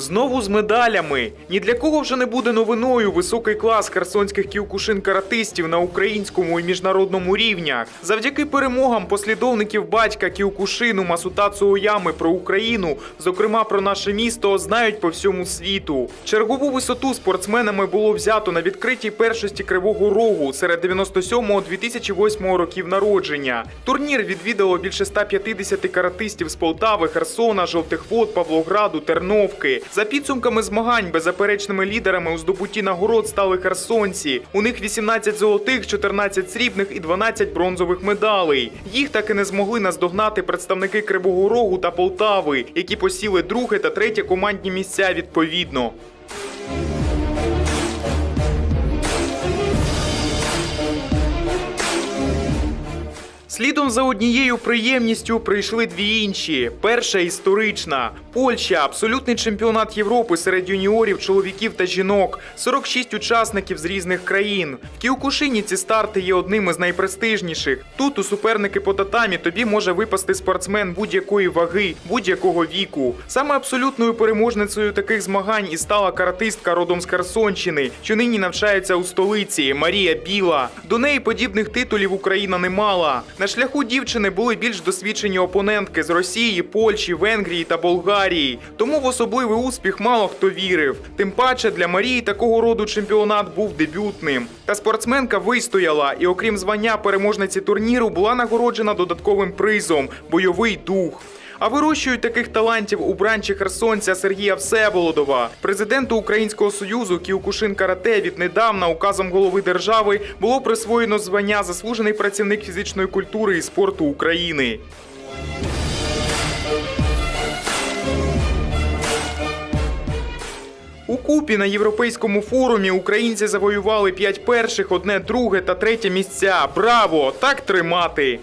Знову з медалями. Ні для кого вже не буде новиною високий клас херсонських кіокушин каратистів на українському і міжнародному рівнях. Завдяки перемогам послідовників батька Кіокушину Масутацу Оями про Україну, зокрема про наше місто, знають по всьому світу. Чергову висоту спортсменами було взято на відкритій першості Кривого Рогу серед 97-2008 років народження. Турнір відвідало більше 150 каратистів з Полтави, Херсона, Жовтих Вод, Павлограду, Терновки. За підсумками змагань беззаперечними лідерами у здобутті нагород стали херсонці. У них 18 золотих, 14 срібних і 12 бронзових медалей. Їх так і не змогли наздогнати представники Кривого Рогу та Полтави, які посіли друге та третє командні місця відповідно. Слідом за однією приємністю прийшли дві інші. Перша історична. Польща абсолютний чемпіонат Європи серед юніорів, чоловіків та жінок. 46 учасників з різних країн. В Кіокушині ці старти є одним із найпрестижніших. Тут у суперники по татамі тобі може випасти спортсмен будь-якої ваги, будь-якого віку. Саме абсолютною переможницею таких змагань і стала каратистка родом з Херсонщини, що нині навчається у столиці Марія Біла. До неї подібних титулів Україна не мала. Шляху дівчини були більш досвідчені опонентки з Росії, Польщі, Венгрії та Болгарії. Тому в особливий успіх мало хто вірив. Тим паче для Марії такого роду чемпіонат був дебютним. Та спортсменка вистояла і, окрім звання переможниці турніру, була нагороджена додатковим призом бойовий дух. А вирощують таких талантів у бранчі херсонця Сергія Всеволодова. Президенту Українського союзу Кіокушин Карате віднедавна указом голови держави було присвоєно звання заслужений працівник фізичної культури і спорту України. У купі на європейському форумі українці завоювали п'ять перших, одне друге та третє місця. Браво! Так тримати!